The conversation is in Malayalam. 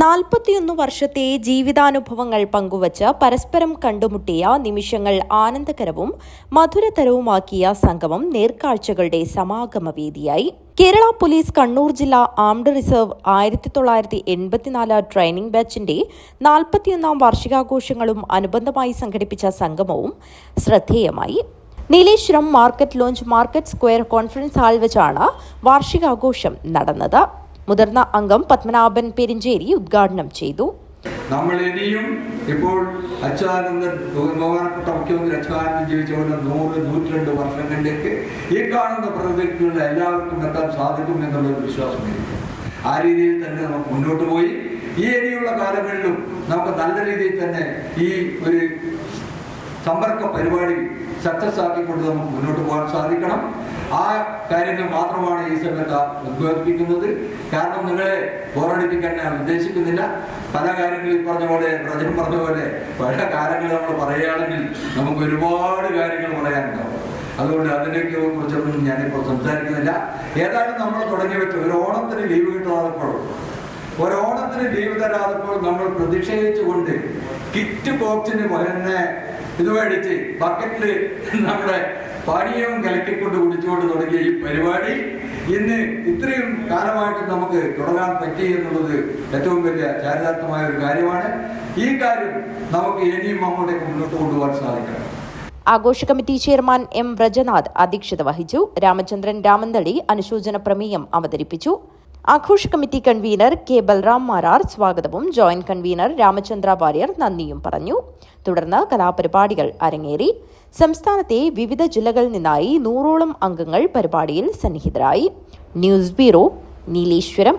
നാൽപ്പത്തിയൊന്ന് വർഷത്തെ ജീവിതാനുഭവങ്ങൾ പങ്കുവച്ച് പരസ്പരം കണ്ടുമുട്ടിയ നിമിഷങ്ങൾ ആനന്ദകരവും മധുരതരവുമാക്കിയ സംഗമം നേർക്കാഴ്ചകളുടെ സമാഗമവേദിയായി കേരള പോലീസ് കണ്ണൂർ ജില്ലാ ആംഡ് റിസർവ് ആയിരത്തി തൊള്ളായിരത്തി എൺപത്തിനാല് ട്രെയിനിംഗ് ബാച്ചിന്റെ നാൽപ്പത്തിയൊന്നാം വാർഷികാഘോഷങ്ങളും അനുബന്ധമായി സംഘടിപ്പിച്ച സംഗമവും ശ്രദ്ധേയമായി. Nileshwaram market lounge market square conference hall വെച്ചാണ് വാർഷികാഘോഷം നടന്നത്. മുതിർന്ന അംഗം പത്മനാഭൻ പെരിഞ്ചേരി ഉദ്ഘാടനം ചെയ്തു. നമ്മൾ ഇനിയും ഇപ്പോൾ അച്യുതാനന്ദൻ ബഹുമാനപ്പെട്ട മുഖ്യമന്ത്രി അച്യുതാനന്ദൻ ജീവിച്ചുകൊണ്ട് നൂറ് നൂറ്റിരണ്ട് വർഷങ്ങളിലേക്ക് ഈ കാണുന്ന പ്രതിനിധികളുടെ എല്ലാവർക്കും എത്താൻ സാധിക്കും എന്നുള്ളൊരു വിശ്വാസം എനിക്ക് ആ രീതിയിൽ തന്നെ നമുക്ക് മുന്നോട്ട് പോയി. ഈ ഇനിയുള്ള കാലങ്ങളിലും നമുക്ക് നല്ല രീതിയിൽ തന്നെ ഈ ഒരു സമ്പർക്ക പരിപാടി സക്സസ് ആക്കിക്കൊണ്ട് നമുക്ക് മുന്നോട്ട് പോകാൻ സാധിക്കണം. ആ കാര്യങ്ങൾ മാത്രമാണ് ഈ സമയത്ത് ഉദ്ബോധിപ്പിക്കുന്നത്. കാരണം നിങ്ങളെ ബോറടിപ്പിക്കാൻ ഞാൻ ഉദ്ദേശിക്കുന്നില്ല. പല കാര്യങ്ങളിൽ പറഞ്ഞ പോലെ പ്രജൻ പറഞ്ഞ പോലെ പല കാര്യങ്ങൾ നമ്മൾ പറയുകയാണെങ്കിൽ നമുക്ക് ഒരുപാട് കാര്യങ്ങൾ പറയാനുണ്ടാവും. അതുകൊണ്ട് അതിനൊക്കെ കുറിച്ചൊന്നും ഞാനിപ്പോൾ സംസാരിക്കുന്നില്ല. ഏതായാലും നമ്മൾ തുടങ്ങി വെച്ച. ഒരു ഓണത്തിന് ലീവ് കിട്ടാതപ്പോൾ ഒരോണത്തിന് ലീവ് തരാതപ്പോൾ നമ്മൾ പ്രതിഷേധിച്ചുകൊണ്ട് കിറ്റ് ബോക്സിന് തന്നെ ഇത് മേടിച്ച് ബക്കറ്റിൽ നമ്മുടെ പാനീയവും കലക്കിക്കൊണ്ട് കുടിച്ചുകൊണ്ട് തുടങ്ങിയ ഈ പരിപാടി ഇന്ന് ഇത്രയും കാലമായിട്ട് നമുക്ക് തുടരാൻ പറ്റി എന്നുള്ളത് ഏറ്റവും വലിയ ചാരിതാർത്ഥമായ ഒരു കാര്യമാണ്. ഈ കാര്യം നമുക്ക് ഇനിയും അങ്ങോട്ടേക്ക് മുന്നോട്ട് കൊണ്ടുപോകാൻ സാധിക്കണം. ആഘോഷ കമ്മിറ്റി ചെയർമാൻ എം. വ്രജനാഥ് അധ്യക്ഷത വഹിച്ചു. രാമചന്ദ്രൻ രാമന്തളി അനുശോചന പ്രമേയം അവതരിപ്പിച്ചു. ആഘോഷ committee convener K Balram Marar സ്വാഗതവും ജോയിന്റ് കൺവീനർ രാമചന്ദ്ര വാര്യർ നന്ദിയും പറഞ്ഞു. തുടർന്ന് കലാപരിപാടികൾ അരങ്ങേറി. സംസ്ഥാനത്തെ വിവിധ ജില്ലകളിൽ നിന്നായി നൂറോളം അംഗങ്ങൾ പരിപാടിയിൽ സന്നിഹിതരായി. News bureau Nileshwaram.